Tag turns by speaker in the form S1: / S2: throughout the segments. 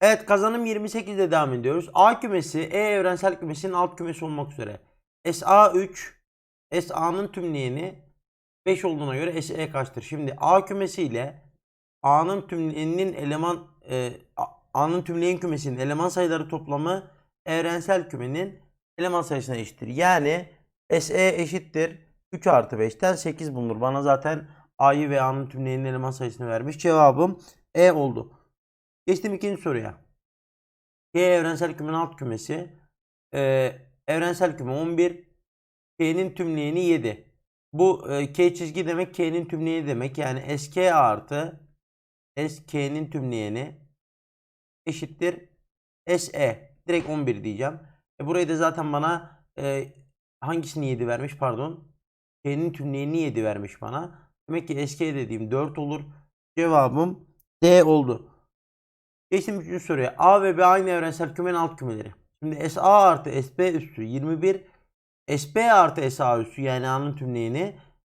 S1: Evet kazanım 28 ile devam ediyoruz. A kümesi E evrensel kümesinin alt kümesi olmak üzere. SA3 SA'nın tümleyeni 5 olduğuna göre SE kaçtır? Şimdi A kümesi ile A'nın tümleyeninin eleman e, A'nın tümleyen kümesinin eleman sayıları toplamı evrensel kümenin eleman sayısına eşittir. Yani SE eşittir 3 artı 5'ten 8 bulunur. Bana zaten A'yı ve A'nın tümleyenin eleman sayısını vermiş. Cevabım E oldu. Geçtim ikinci soruya. K evrensel kümenin alt kümesi. Ee, evrensel küme 11. K'nin tümleyeni 7. Bu e, K çizgi demek K'nin tümleyeni demek. Yani SK artı SK'nin tümleyeni eşittir SE. Direkt 11 diyeceğim. E, burayı da zaten bana e, hangisini 7 vermiş pardon. K'nin tümleyeni 7 vermiş bana. Demek ki SK dediğim 4 olur. Cevabım D oldu. Geçtim üçüncü soruya. A ve B aynı evrensel kümenin alt kümeleri. Şimdi SA artı SB üssü 21. SB artı SA üssü yani A'nın tümleyeni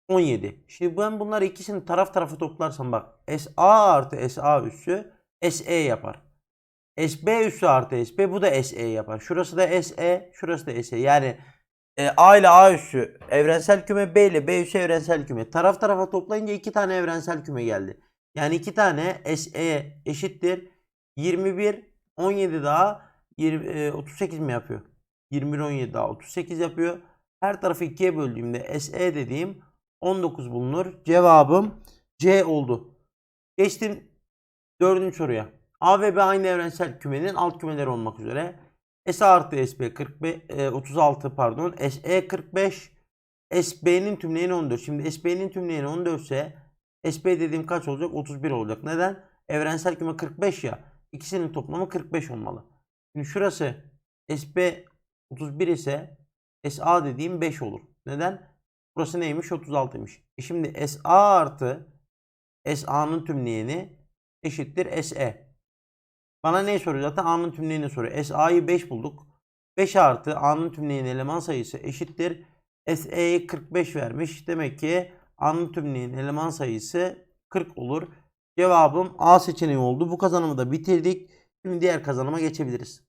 S1: 17. Şimdi ben bunları ikisini taraf tarafa toplarsam bak SA artı SA üssü SE yapar. SB üssü artı SB bu da SE yapar. Şurası da SE, şurası da SE. Yani e, A ile A üssü evrensel küme, B ile B üssü evrensel küme. Taraf tarafa toplayınca iki tane evrensel küme geldi. Yani iki tane SE eşittir 21 17 daha 20, e, 38 mi yapıyor? 21 17 daha 38 yapıyor. Her tarafı ikiye böldüğümde SE dediğim 19 bulunur. Cevabım C oldu. Geçtim dördüncü soruya. A ve B aynı evrensel kümenin alt kümeleri olmak üzere. S artı SB 45, e, 36 pardon. SE 45. SB'nin tümleyeni 14. Şimdi SB'nin tümleyeni 14 ise SB dediğim kaç olacak? 31 olacak. Neden? Evrensel küme 45 ya. İkisinin toplamı 45 olmalı. Şimdi şurası SB 31 ise SA dediğim 5 olur. Neden? Burası neymiş? 36'ymış. E şimdi SA artı SA'nın tümleyeni eşittir SE. Bana ne soruyor? Zaten A'nın tümleyeni soruyor. SA'yı 5 bulduk. 5 artı A'nın tümleyeni eleman sayısı eşittir. SE'yi 45 vermiş. Demek ki A'nın tümleyen eleman sayısı 40 olur. Cevabım A seçeneği oldu. Bu kazanımı da bitirdik. Şimdi diğer kazanıma geçebiliriz.